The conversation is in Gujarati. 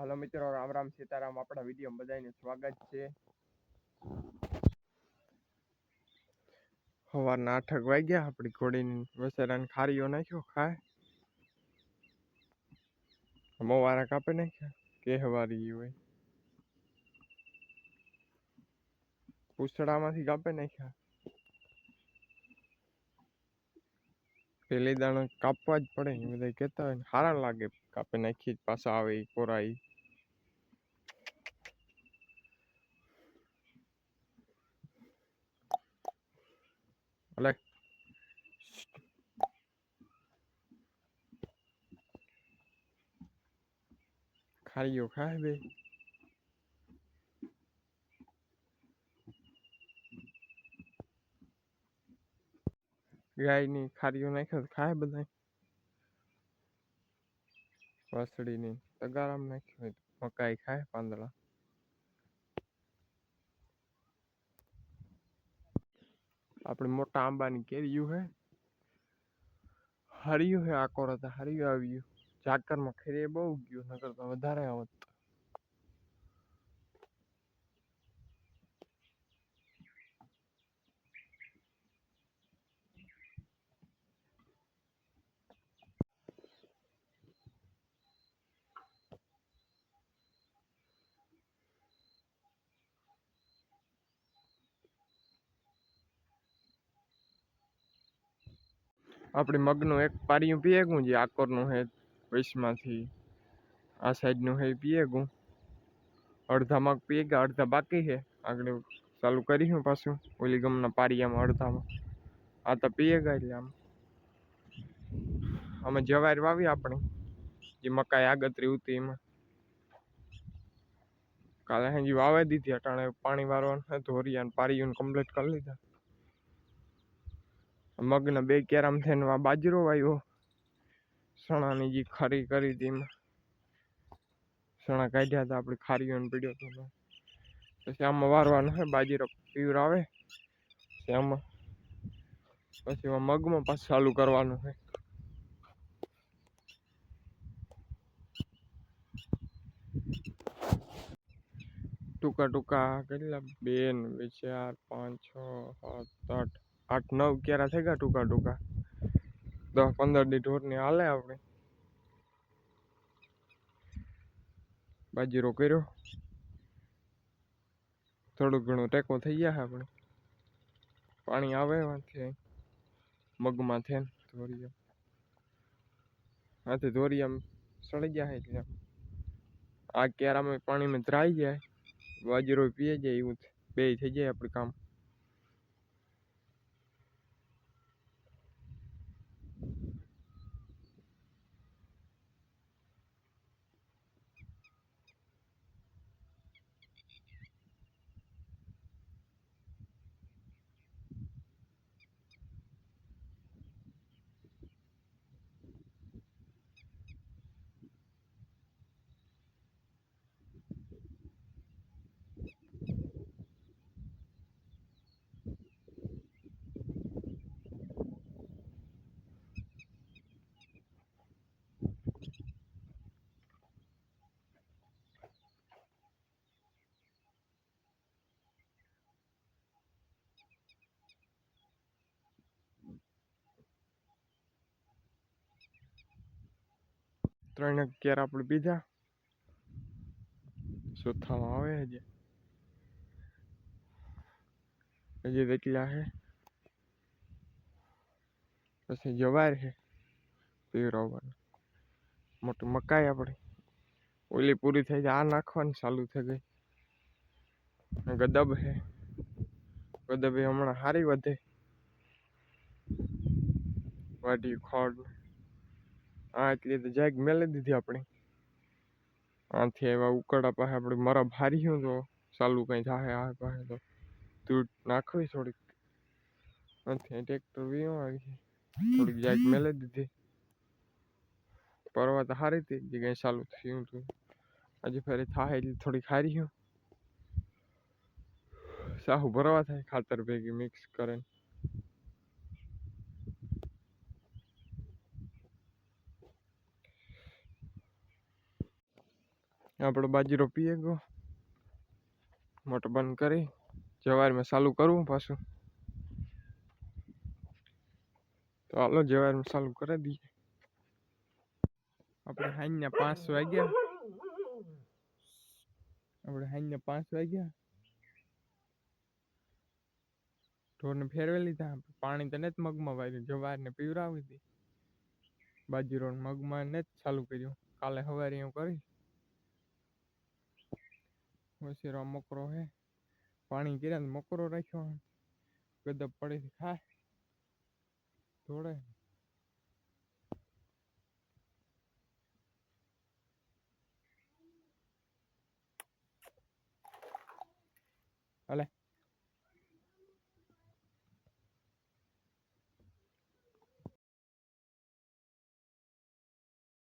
હાલો મિત્રો, રામ રામ સીતારામ, આપણા વીડિયો બધાને સ્વાગત છે. સવારના આઠક વાગ્યા, આપણી ઘોડીની વસેરાને ખારીઓ નાખ્યો, ખાય. મોવારા કાપી નાખ્યા, કેહવારી હોય. પૂછડામાંથી કાપી નાખ્યા. પેલી દાણા કાપવા જ પડે, એ બધા કહેતા હોય સારા લાગે કાપી નાખી પાછા આવે ઈ ખારીઓ ખાય બે. ગાયની ખારીઓ નાખે ખાય બધા વાસળીની તગારામ નાખ્યો હોય મકાઈ ખાય, પાંદડા. આપણે મોટા આંબાની કેરીયું હે. હરિયું હે, આકોર હતા. હરિયું આવ્યું. ઝાકરમાં ખેરી બહુ ગયું, નકર તો વધારે આવત. આપણે મગનું એક પારિયું પીએગું જે આકોરનું હે. વૈશમાંથી આ સાઈડનું હે પીએ ગું અડધા પીએ ગયા અડધા બાકી છે આગળ ચાલુ કરીશું પાછું, ઓલી ગમના પારિયામાં અડધામાં. આ તો પીએગા એટલે આમ. અમે જવાર વાવી આપણે, જે મકાઈ આગતરી ઉતી એમાં. કાલે હજી વાવે દીધી, અટાણે પાણી વારવાનું હે ધોરિયા પારિયું કમ્પ્લીટ કરી લીધા. મગના બે કેરામ થઈને બાજરો વાવ્યો સણાની જે ખરી કરી હતી એમાં. સણા કાઢ્યા હતા, આપણે ખારીઓને પીડ્યો હતો પછી આમાં વારવાનું છે બાજીરો પીવર આવે. પછી આમાં, પછી એમાં મગમાં પાછું ચાલુ કરવાનું છે ટૂંકા ટૂંકા કેટલા? બે ને બે ચાર, પાંચ, છ, સાત, આઠ આઠ, નવ કેરા થઈ ગયા ટૂંકા ટૂંકા? દસ પંદર દી ઢોરની હાલે આપણે. બાજીરો કર્યો. થોડું ઘણું ટેકો થઈ ગયા આપણે. પાણી આવે એમાંથી મગમાં થઈને ધોરિયા હાથે ધોરિયા સળી જાય એટલે. આ કેરામાં પાણીમાં ધરાઈ જાય બાજરો પીએ જાય એવું બે થઈ જાય આપણું કામ. ત્રણ અગિયાર આપણે બીજા. ચોથામાં આવે હજી. હજી વેચલા છે પછી જવાર છે પીવરાવવાનું મોટી મકાઈ આપણે. ઓલી પૂરી થઈ જાય. આ નાખવાની ચાલુ થઈ ગઈ. ગદબ છે ગદબ એ હમણાં સારી વધે. વાટી ખોડ આ એટલી તો જાગ મેલી દીધી આપણે. આથી એવા ઉકળા પાસે આપણે મારા ભારી હું તો ચાલુ કંઈ થાય આ પાસે તો. તું નાખવી થોડીક. આથી ટ્રેક્ટર વીણો આવી થોડીક જાગ મેલી દીધી. પરવા તો સારી હતી જે કંઈ ચાલુ થયું હતું હજી ફરી થાય એટલે થોડીક હારી હું સાહુ ભરવા થાય, ખાતર ભેગી મિક્સ કરીને. આપણો બાજરો પીએ ગયો. મોટો બંધ કરી. જવારમાં ચાલુ કરવું પાછું. તો હાલો જવારમાં ચાલુ કરી દઈએ. આપણે સાંજના પાંચ વાગ્યા. આપણે સાંજના પાંચ વાગ્યા. ઢોરને ફેરવી લીધા. પાણી તો જ મગમાં વાર્યું જવારને પીવરાવી હતી બાજીરો મગમાં જ ચાલુ કર્યું. કાલે સવારે એવું કરીશ વસેરો મકરો હે. પાણી કર્યા મકરો રાખ્યો ગદબ પડે ખાય. ધોળે. હાલે.